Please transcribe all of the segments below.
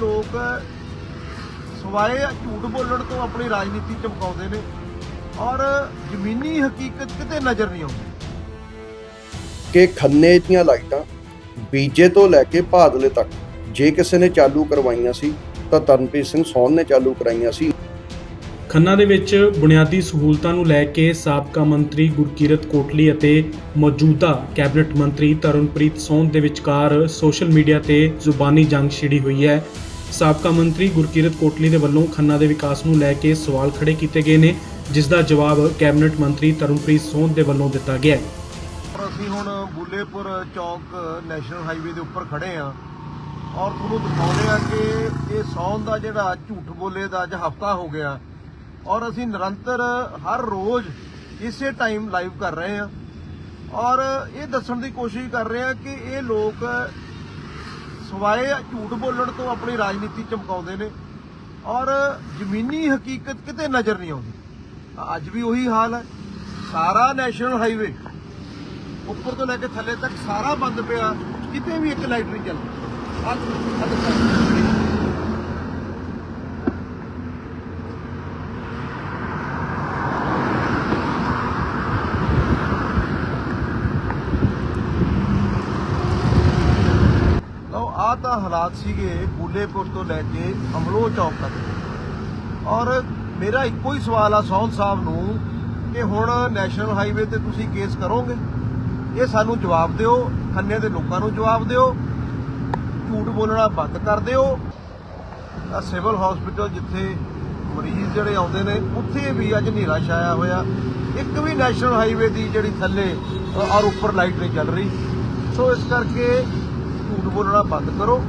ਲੋਕ ਸਵਾਏ ਝੂਠ ਬੋਲਣ ਤੋਂ ਆਪਣੀ ਰਾਜਨੀਤੀ ਚਮਕਾਉਂਦੇ ਨੇ ਔਰ ਜ਼ਮੀਨੀ ਹਕੀਕਤ ਕਿਤੇ ਨਜ਼ਰ ਨਹੀਂ ਆਉਂਦੀ। ਕਿ ਖੰਨੇ ਦੀਆਂ ਲਾਈਟਾਂ ਬੀਜੇ ਤੋਂ ਲੈ ਕੇ ਭਾਦਲੇ ਤੱਕ ਜੇ ਕਿਸੇ ਨੇ ਚਾਲੂ ਕਰਵਾਈਆਂ ਸੀ ਤਾਂ ਤਰਨਪ੍ਰੀਤ ਸਿੰਘ ਸੌਨ ਨੇ ਚਾਲੂ ਕਰਾਈਆਂ ਸੀ। ਖੰਨਾ ਦੇ ਵਿੱਚ ਬੁਨਿਆਦੀ ਸਹੂਲਤਾਂ ਨੂੰ ਲੈ ਕੇ ਸਾਬਕਾ ਮੰਤਰੀ ਗੁਰਕੀਰਤ ਕੋਟਲੀ ਅਤੇ ਮੌਜੂਦਾ ਕੈਬਨਿਟ ਮੰਤਰੀ ਤਰਨਪ੍ਰੀਤ ਸੌਂਦ ਦੇ ਵਿਚਕਾਰ ਸੋਸ਼ਲ ਮੀਡੀਆ ਤੇ ਜ਼ੁਬਾਨੀ ਜੰਗ ਛਿੜੀ ਹੋਈ ਹੈ। ਸਾਬਕਾ ਮੰਤਰੀ ਗੁਰਕੀਰਤ ਕੋਟਲੀ ਦੇ ਵੱਲੋਂ ਖੰਨਾ ਦੇ ਵਿਕਾਸ ਨੂੰ ਲੈ ਕੇ ਸਵਾਲ ਖੜੇ ਕੀਤੇ ਗਏ ਨੇ, ਜਿਸ ਦਾ ਜਵਾਬ ਕੈਬਨਿਟ ਮੰਤਰੀ ਤਰਨਪ੍ਰੀਤ ਸੌਂਦ ਦੇ ਵੱਲੋਂ ਦਿੱਤਾ ਗਿਆ ਹੈ। ਔਰ ਅਸੀਂ ਹੁਣ ਬੁੱਲੇਪੁਰ ਚੌਕ, ਨੈਸ਼ਨਲ ਹਾਈਵੇ ਦੇ ਉੱਪਰ ਖੜੇ ਆ ਔਰ ਤੁਹਾਨੂੰ ਦਿਖਾਉਂਦੇ ਆ ਕਿ ਇਹ ਸੌਣ ਦਾ ਜਿਹੜਾ ਝੂਠ ਬੋਲੇ ਦਾ ਅੱਜ ਹਫਤਾ ਹੋ ਗਿਆ। ਔਰ ਅਸੀਂ ਨਿਰੰਤਰ ਹਰ ਰੋਜ਼ ਇਸੇ ਟਾਈਮ ਲਾਈਵ ਕਰ ਰਹੇ ਆ ਔਰ ਇਹ ਦੱਸਣ ਦੀ ਕੋਸ਼ਿਸ਼ ਕਰ ਰਹੇ ਆ ਕਿ ਇਹ ਲੋਕ ਸਵਾਏ ਝੂਠ ਬੋਲਣ ਤੋਂ ਆਪਣੀ ਰਾਜਨੀਤੀ ਚਮਕਾਉਂਦੇ ਨੇ। ਔਰ ਜ਼ਮੀਨੀ ਹਕੀਕਤ ਕਿਤੇ ਨਜ਼ਰ ਨਹੀਂ ਆਉਂਦੀ। ਅੱਜ ਵੀ ਉਹੀ ਹਾਲ ਹੈ। ਸਾਰਾ ਨੈਸ਼ਨਲ ਹਾਈਵੇ ਉੱਪਰ ਤੋਂ ਲੈ ਕੇ ਥੱਲੇ ਤੱਕ ਸਾਰਾ ਬੰਦ ਪਿਆ। ਕਿਤੇ ਵੀ ਇੱਕ ਲਾਈਟ ਨਹੀਂ ਚੱਲਦੀ। ਅੱਜ ਅੱਜ ਤੱਕ ਲਓ ਹਾਲਾਤ ਸੀਗੇ ਬੂਲੇਪੁਰ ਤੋਂ ਲੈ ਕੇ ਅਮਲੋ ਚੌਕ ਤੱਕ। ਔਰ ਮੇਰਾ ਇੱਕੋ ਹੀ ਸਵਾਲ ਆ ਸੌਨ ਸਾਹਿਬ ਨੂੰ ਕਿ ਹੁਣ ਨੈਸ਼ਨਲ ਹਾਈਵੇ ਤੇ ਤੁਸੀਂ ਕੇਸ ਕਰੋਗੇ? ਇਹ ਸਾਨੂੰ ਜਵਾਬ ਦਿਓ, ਖੰਨੇ ਦੇ ਲੋਕਾਂ ਨੂੰ ਜਵਾਬ ਦਿਓ, ਝੂਠ ਬੋਲਣਾ ਬੰਦ ਕਰ ਦਿਓ। ਆ ਸਿਵਲ ਹਸਪੀਟਲ ਜਿੱਥੇ ਮਰੀਜ਼ ਜਿਹੜੇ ਆਉਂਦੇ ਨੇ, ਉੱਥੇ ਵੀ ਅੱਜ ਹਨੇਰਾ ਛਾਇਆ ਹੋਇਆ। ਇੱਕ ਵੀ ਨੈਸ਼ਨਲ ਹਾਈਵੇ ਦੀ ਜਿਹੜੀ ਥੱਲੇ ਔਰ ਉੱਪਰ ਲਾਈਟ ਨਹੀਂ ਚੱਲ ਰਹੀ। ਸੋ ਇਸ ਕਰਕੇ ਝੂਠ ਬੋਲਣਾ ਬੰਦ ਕਰੋ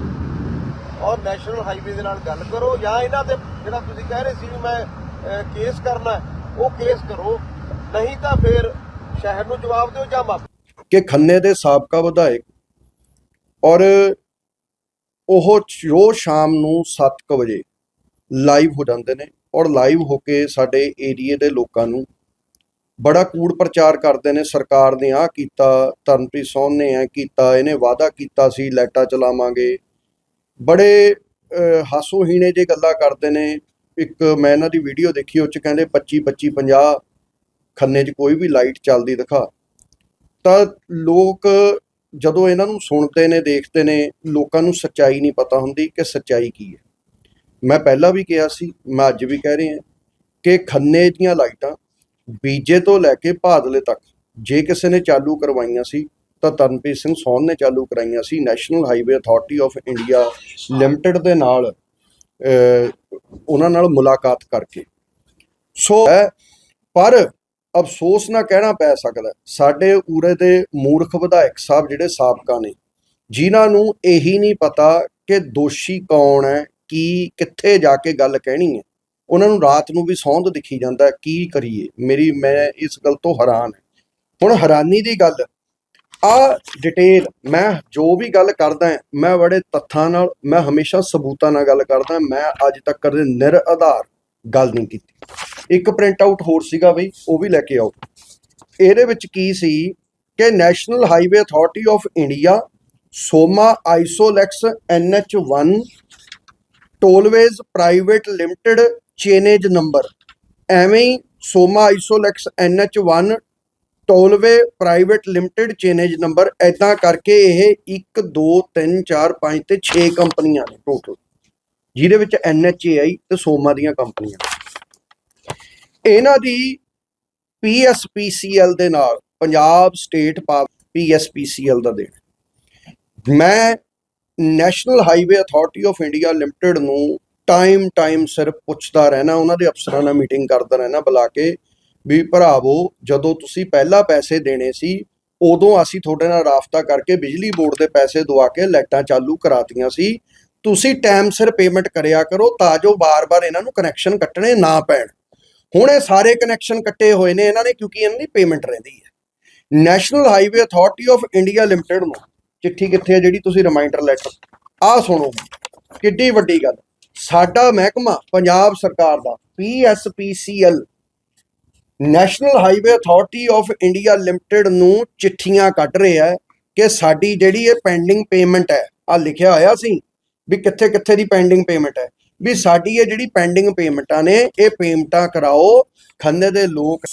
ਔਰ ਨੈਸ਼ਨਲ ਹਾਈਵੇ ਦੇ ਨਾਲ ਗੱਲ ਕਰੋ ਜਾਂ ਇਹਨਾਂ ਤੇ ਜਿਹੜਾ ਤੁਸੀਂ ਕਹਿ ਰਹੇ ਸੀ ਵੀ ਮੈਂ ਕੇਸ ਕਰਨਾ ਉਹ ਕੇਸ ਕਰੋ। ਨਹੀਂ ਤਾਂ ਫਿਰ ਸ਼ਹਿਰ ਨੂੰ ਜਵਾਬ ਦਿਓ ਜਾਂ ਮਾਫੀ ਕਿ ਖੰਨੇ ਦੇ ਸਾਬਕਾ ਵਿਧਾਇਕ ਔਰ ਉਹ ਜੋ ਸ਼ਾਮ ਨੂੰ 7:00 ਵਜੇ ਲਾਈਵ ਹੋ ਜਾਂਦੇ ਨੇ ਔਰ ਲਾਈਵ ਹੋ ਕੇ ਸਾਡੇ ਏਰੀਏ ਦੇ ਲੋਕਾਂ ਨੂੰ ਬੜਾ ਕੂੜ ਪ੍ਰਚਾਰ ਕਰਦੇ ਨੇ ਸਰਕਾਰ ਨੇ ਆਹ ਕੀਤਾ ਤਰਨਪ੍ਰੀਤ ਸੌਨ ਨੇ ਐ ਕੀਤਾ ਇਹਨੇ ਵਾਅਦਾ ਕੀਤਾ ਸੀ ਲਾਈਟਾਂ ਚਲਾਵਾਂਗੇ। ਬੜੇ ਅਹ, ਹਾਸੋਹੀਣੇ ਜੇ ਗੱਲਾਂ ਕਰਦੇ ਨੇ। ਇੱਕ ਮੈਂ ਇਹਨਾਂ ਦੀ ਵੀਡੀਓ ਦੇਖੀ ਉਹ ਚ ਕਹਿੰਦੇ 25 25 50 ਖੰਨੇ 'ਚ ਕੋਈ ਵੀ ਲਾਈਟ ਚੱਲਦੀ ਦਿਖਾ। ਤਾਂ ਲੋਕ ਜਦੋਂ ਇਹਨਾਂ ਨੂੰ ਸੁਣਦੇ ਨੇ ਦੇਖਦੇ ਨੇ ਲੋਕਾਂ ਨੂੰ ਸੱਚਾਈ ਨਹੀਂ ਪਤਾ ਹੁੰਦੀ ਕਿ ਸੱਚਾਈ ਕੀ ਹੈ। ਮੈਂ ਪਹਿਲਾਂ ਵੀ ਕਿਹਾ ਸੀ ਮੈਂ ਅੱਜ ਵੀ ਕਹਿ ਰਿਹਾ ਕਿ ਖੰਨੇ ਦੀਆਂ ਲਾਈਟਾਂ ਬੀਜੇ ਤੋਂ ਲੈ ਕੇ ਭਾਦਲੇ ਤੱਕ ਜੇ ਕਿਸੇ ਨੇ ਚਾਲੂ ਕਰਵਾਈਆਂ ਸੀ ਤਾਂ ਤਰਨਪ੍ਰੀਤ ਸਿੰਘ ਸੌਨ ਨੇ ਚਾਲੂ ਕਰਾਈਆਂ ਸੀ national highway authority of India limited ਦੇ ਨਾਲ ਅਹ, ਉਹਨਾਂ ਨਾਲ ਮੁਲਾਕਾਤ ਕਰਕੇ। ਸੋ ਪਰ ਅਫਸੋਸ ਨਾ ਕਹਿਣਾ ਪੈ ਸਕਦਾ। ਸਾਡੇ ਉਰੇ ਦੇ ਮੂਰਖ ਵਿਧਾਇਕ ਸਾਹਿਬ ਜਿਹੜੇ ਸਾਬਕਾ ਨੇ ਜਿਨ੍ਹਾਂ ਨੂੰ ਇਹੀ ਨਹੀਂ ਪਤਾ ਕਿ ਦੋਸ਼ੀ ਕੌਣ ਹੈ ਕੀ ਕਿੱਥੇ ਜਾ ਕੇ ਗੱਲ ਕਹਿਣੀ ਹੈ। ਉਹਨਾਂ ਨੂੰ ਰਾਤ ਨੂੰ ਵੀ ਸੌਂਦ ਦਿਖੀ ਜਾਂਦਾ, ਕੀ ਕਰੀਏ? ਮੇਰੀ, ਮੈਂ ਇਸ ਗੱਲ ਤੋਂ ਹੈਰਾਨ ਹਾਂ। ਹੁਣ ਹੈਰਾਨੀ ਦੀ ਗੱਲ, ਆ ਡਿਟੇਲ ਮੈਂ ਜੋ ਵੀ ਗੱਲ ਕਰਦਾ ਮੈਂ ਬੜੇ ਤੱਥਾਂ ਨਾਲ, ਮੈਂ ਹਮੇਸ਼ਾ ਸਬੂਤਾਂ ਨਾਲ ਗੱਲ ਕਰਦਾ ਮੈਂ ਅੱਜ ਤੱਕ ਕਦੇ ਨਿਰ ਆਧਾਰ ਗੱਲ ਨਹੀਂ ਕੀਤੀ। ਇੱਕ ਪ੍ਰਿੰਟ ਆਊਟ ਹੋਰ ਸੀਗਾ ਬਈ, ਉਹ ਵੀ ਲੈ ਕੇ ਆਓ। ਇਹਦੇ ਵਿੱਚ ਕੀ ਸੀ ਕਿ national highway authority of India Soma Isolux NH1 tollways private limited chainage number. ਐਵੇਂ ਹੀ Soma Isolux NH1 tollway private limited chainage number ਐਦਾਂ ਕਰਕੇ ਇਹ 1 2 3 4 5 ਤੇ 6 ਕੰਪਨੀਆਂ ਨੇ ਟੋਟਲ ਜਿਹਦੇ ਵਿੱਚ NHAI ਤੇ ਸੋਮਾ ਦੀਆਂ ਕੰਪਨੀਆਂ ਇਹਨਾਂ ਦੀ PSPCL ਦੇ ਨਾਲ, ਪੰਜਾਬ ਸਟੇਟ ਪਾਵਰ PSPCL ਦਾ ਦੇਣ। ਮੈਂ national highway authority of India limited ਨੂੰ ਟਾਈਮ ਟਾਈਮ ਸਿਰ ਪੁੱਛਦਾ ਰਹਿਣਾ, ਉਹਨਾਂ ਦੇ ਅਫਸਰਾਂ ਨਾਲ ਮੀਟਿੰਗ ਕਰਦਾ ਰਹਿਣਾ ਬੁਲਾ ਕੇ ਵੀ ਭਰਾਵੋ, ਜਦੋਂ ਤੁਸੀਂ ਪਹਿਲਾਂ ਪੈਸੇ ਦੇਣੇ ਸੀ, ਉਦੋਂ ਅਸੀਂ ਤੁਹਾਡੇ ਨਾਲ ਰਾਫਤਾ ਕਰਕੇ ਬਿਜਲੀ ਬੋਰਡ ਦੇ ਪੈਸੇ ਦਵਾ ਕੇ ਲਾਈਟਾਂ ਚਾਲੂ ਕਰਾਤੀਆਂ ਸੀ। ਤੁਸੀਂ ਟਾਈਮ ਸਿਰ ਪੇਮੈਂਟ ਕਰਿਆ ਕਰੋ ਤਾਂ ਜੋ ਬਾਰ-ਬਾਰ ਇਹਨਾਂ ਨੂੰ ਕਨੈਕਸ਼ਨ ਕੱਟਣੇ ਨਾ ਪੈਣ। ਹੁਣ ਇਹ ਸਾਰੇ ਕਨੈਕਸ਼ਨ ਕੱਟੇ ਹੋਏ ਨੇ, ਇਹਨਾਂ ਨੇ ਕਿਉਂਕਿ ਇਹਨਾਂ ਦੀ ਪੇਮੈਂਟ ਰਹਿੰਦੀ ਹੈ। National highway authority of India limited ਨੂੰ ਚਿੱਠੀ ਕਿੱਥੇ ਹੈ ਜਿਹੜੀ ਤੁਸੀਂ ਰਿਮਾਈਂਡਰ ਲੈਟਰ ਆਹ ਸੁਣੋ, ਕਿੱਡੀ ਵੱਡੀ ਗੱਲ। ਸਾਡਾ ਮਹਿਕਮਾ ਪੰਜਾਬ ਸਰਕਾਰ ਦਾ PSPCL national highway authority of India limited ਨੂੰ ਚਿੱਠੀਆਂ ਕੱਢ ਰਿਹਾ ਹੈ ਕਿ ਸਾਡੀ ਜਿਹੜੀ ਇਹ ਪੈਂਡਿੰਗ ਪੇਮੈਂਟ ਹੈ ਆ ਲਿਖਿਆ ਹੋਇਆ ਸੀ ਵੀ ਕਿੱਥੇ ਕਿੱਥੇ ਦੀ ਪੈਂਡਿੰਗ ਪੇਮੈਂਟ ਹੈ, ਵੀ ਸਾਡੀ ਇਹ ਜਿਹੜੀ ਪੈਂਡਿੰਗ ਪੇਮੈਂਟਾਂ ਨੇ, ਇਹ ਪੇਮੈਂਟਾਂ ਕਰਾਓ, ਖੰਨੇ ਦੇ ਲੋਕ